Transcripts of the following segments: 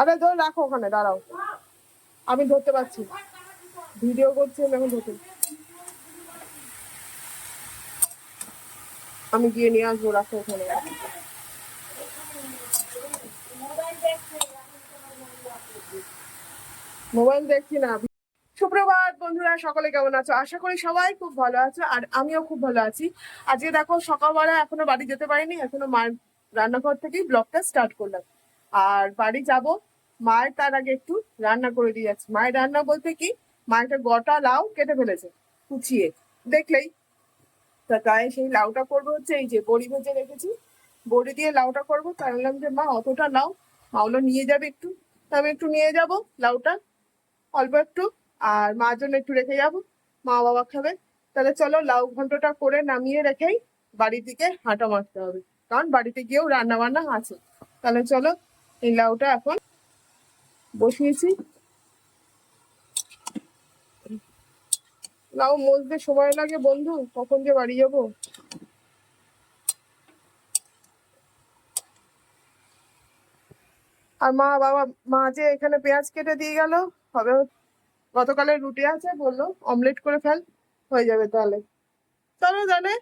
আরে ধরে রাখো ওখানে, দাঁড়াও। আমি ধরতে পারছি। ভিডিও করছি এখন ধরতে আমি গিয়ে নিয়ে আসব, রাখো ওখানে। মোবাইল দেখছি না। সুপ্রভাত বন্ধুরা, সকলে কেমন আছো? আশা করি সবাই খুব ভালো আছো, আর আমিও খুব ভালো আছি। আজকে দেখো, সকালবেলা এখনও বাড়ি যেতে পারিনি, এখনও মার রান্নাঘর থেকেই ব্লগটা স্টার্ট করলাম। আর বাড়ি যাব। মায়ের তার আগে একটু রান্না করে দিয়ে যাচ্ছি। মায়ের রান্না বলতে কি? মা একটা গোটা লাউ কেটে ফেলেছে, কুচিয়ে। দেখলেই তা তাই সেই লাউটা করব হচ্ছে এই যে বড়ি ভেজে রেখেছি। বড়ি দিয়ে লাউটা করব। তাই বললাম যে মা, অতটা লাউ মা ওগুলো নিয়ে যাবে একটু। আমি একটু নিয়ে যাব লাউটা, অল্প একটু, আর মার জন্য একটু রেখে যাব। মা বাবা খাবে। তাহলে চলো লাউ ঘন্টটা করে নামিয়ে রেখেই বাড়ির দিকে হাঁটা মারতে হবে। কারণ বাড়িতে গিয়েও রান্না বান্না আছে। তাহলে চলো এই লাউটা এখন বসিয়েছি। লাউ মজতে সময় লাগে বন্ধু, কখন যে বাড়ি যাব? আর মা বাবা, মা যে এখানে পেঁয়াজ কেটে দিয়ে গেল, হবে গতকালের রুটি আছে, বলল অমলেট করে ফেল, হয়ে যাবে তাহলে। চলো জানে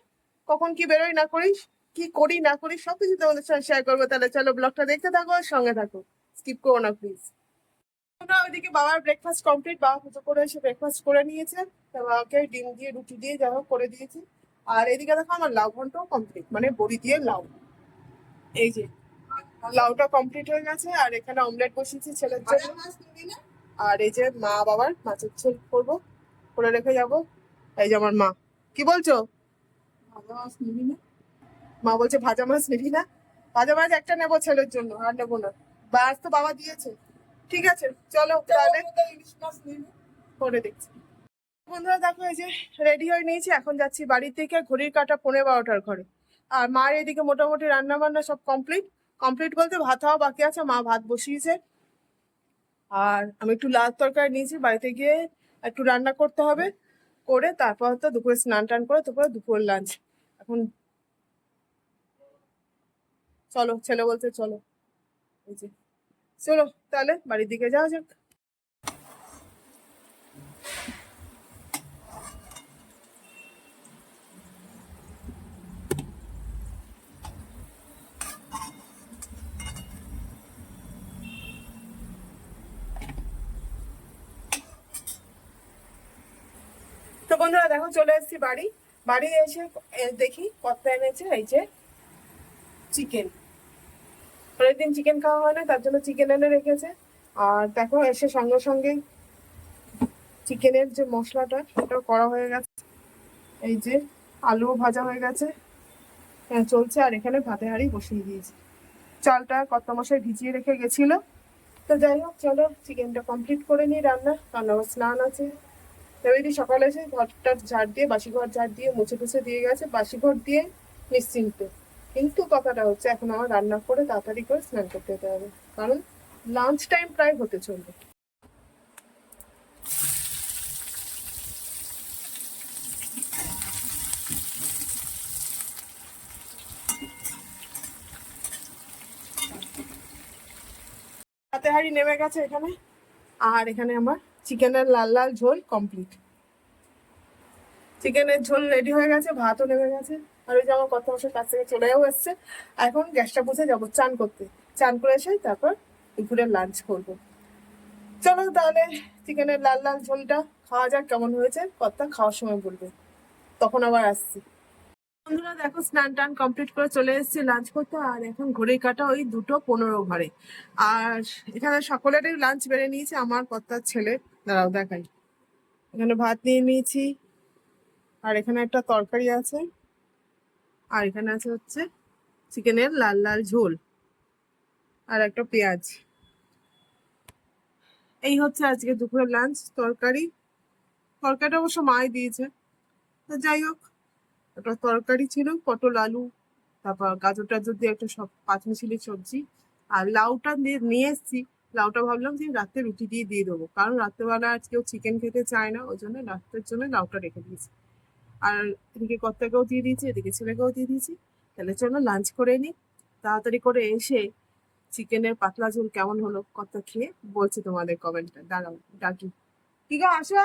কখন কি বেরোই না করিস। কি করি না করি সবকিছু তোমাদের সাথে শেয়ার করব। তাহলে চলো ব্লগটা দেখতে থাকো সঙ্গে থাকো। স্কিপ করো না প্লিজ আমরা ওইদিকে বাবার ব্রেকফাস্ট কমপ্লিট বাবা পুজো করে এসে ব্রেকফাস্ট করে নিয়েছে। তা বাবাকে ডিম দিয়ে রুটি দিয়ে যা হোক করে দিয়েছি। আর এদিকে দেখো আমার লাউ ঘন্টাও কমপ্লিট মানে বড়ি দিয়ে লাউ। এই যে লাউটা কমপ্লিট হয়ে গেছে আর এখানে অমলেট বসিয়েছি ছেলের জন্য। আর এই যে মা বাবার মাছের ঝোল করব করে রেখে যাব। এই যে আমার মা। কি বলছো? মা বলছে ভাজা মাছ নিবি না? ভাজা মাছ একটা নেব ছেলের জন্য আর নেব না। বাস তো বাবা দিয়েছে। ঠিক আছে চলো তাহলে করে দেখছি। বন্ধুরা দেখো এই যে রেডি হয়ে নিয়েছি এখন যাচ্ছি বাড়ি থেকে ঘড়ির কাটা পনেরো বারোটার ঘরে। আর মার এদিকে মোটামুটি রান্না বান্না সব কমপ্লিট। কমপ্লিট বলতে ভাত হওয়া বাকি আছে মা ভাত বসিয়েছে। আর আমি একটু লাল তরকারি নিয়েছি বাড়িতে গিয়ে একটু রান্না করতে হবে। করে তারপর তো দুপুরে স্নান টান করে তারপরে দুপুর লাঞ্চ। এখন চলো, ছেলে বলছে চলো। এই যে। চলো, তাহলে বাড়ির দিকে যাওয়া যাক। তো বন্ধুরা, দেখো, চলে এসেছি বাড়ি। বাড়ি এসে দেখি, কত এনেছে, এই যে চিকেন অনেকদিন চিকেন খাওয়া হয় না, তার জন্য চিকেন এনে রেখেছে। আর দেখো, এসে সঙ্গে সঙ্গে চিকেনের যে মশলাটা, সেটাও করা হয়ে গেছে। এই যে আলু ভাজা হয়ে গেছে। হ্যাঁ চলছে, আর এখানে ভাতে হাঁড়ি বসিয়ে দিয়েছি। চালটা কত মশাই ভিজিয়ে রেখে গেছিল। তো যাই হোক, চলো চিকেনটা কমপ্লিট করে নিই রান্না। কারণ আমার স্নান আছে। রবিদি সকালে এসে ঘরটা ঝাড় দিয়ে বাসি ঘর ঝাড় দিয়ে মুছে টুছে দিয়ে গেছে বাসি ঘর দিয়ে নিশ্চিন্ত। কিন্তু কথাটা হচ্ছে, এখন আমার রান্না করে তাড়াতাড়ি করে স্নান করতে যেতে হবে। কারণ লাঞ্চ টাইম প্রায় হতে চলবে। হাতে নেমে গেছে এখানে। আর এখানে আমার চিকেনের লাল লাল ঝোল কমপ্লিট চিকেনের ঝোল রেডি হয়ে গেছে, ভাতও নেমে গেছে। আর ওই যে আমার কত মাসের কাছ থেকে চলেও এসছে। এখন গ্যাসটা বুঝে যাব, চান করতে। চান করে এসে তারপর দুপুরে লাঞ্চ করব। চলো তাহলে চিকেনের লাল লাল ঝোলটা খাওয়া যাক, কেমন হয়েছে। কথা খাওয়ার সময় বলবে। তখন আবার আসছি। বন্ধুরা, দেখো স্নান টান কমপ্লিট করে চলে এসেছি লাঞ্চ করতে। আর এখন ঘড়ি কাটা ওই দুটো পনেরো ঘরে আর এখানে সকলেরই লাঞ্চ বেড়ে নিয়েছে। আমার কর্তার ছেলে। দাঁড়াও দেখাই। এখানে ভাত নিয়ে নিয়েছি। আর এখানে একটা তরকারি আছে। আর এখানে আছে হচ্ছে চিকেনের লাল লাল ঝোল আর একটা পেঁয়াজ। এই হচ্ছে আজকে দুপুরের লাঞ্চ তরকারি। তরকারিটা অবশ্য মাই দিয়েছে। তো যাই হোক, একটা তরকারি ছিল, পটল আলু, তারপর গাজর টাজর দিয়ে একটা সব পাঁচমিশালি সবজি। আর লাউটা নিয়ে এসেছি। লাউটা ভাবলাম যে রাতে রুটি দিয়ে দিয়ে দেবো। কারণ রাত্রেবেলা আজ কেউ চিকেন খেতে চায় না, ওই জন্য রাত্রের জন্য লাউটা রেখে দিয়েছি। আর এদিকে কর্তাকেও দিয়ে দিয়েছি এদিকে ছেলেকেও দিয়ে দিয়েছি। তাহলে চলো লাঞ্চ করে নিই তাড়াতাড়ি করে এসে চিকেনের পাতলা ঝোল কেমন হলো কত খেয়ে বলছি তোমাদের কমেন্টে দাঁড়াও ডাকি। কি গো আসো।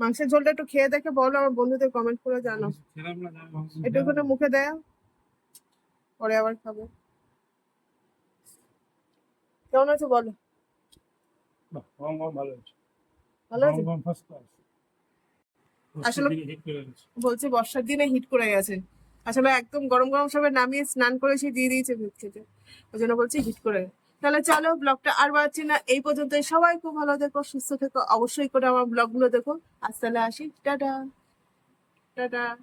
মাংসের ঝোলটা একটু খেয়ে দেখে বলো আমার বন্ধুদের কমেন্ট করে জানো। একটু মুখে দেয়। পরে আবার খাবে। কেমন আছে বলো? ভালো আছে। ভালো আছে? আসলে- বলছে বর্ষার দিনে হিট করে গেছে। আসলে একদম গরম গরম সবাই নামিয়ে স্নান করেছি দিয়ে দিয়েছে ভেত খেতে। ওই জন্য বলছি হিট করে তাহলে চলো ব্লগটা আর বাড়ছি না। এই পর্যন্ত সবাই খুব ভালো দেখো সুস্থ থেকো। অবশ্যই করে আমার ব্লগগুলো দেখো। আজ তাহলে আসি। টাটা। টাটা।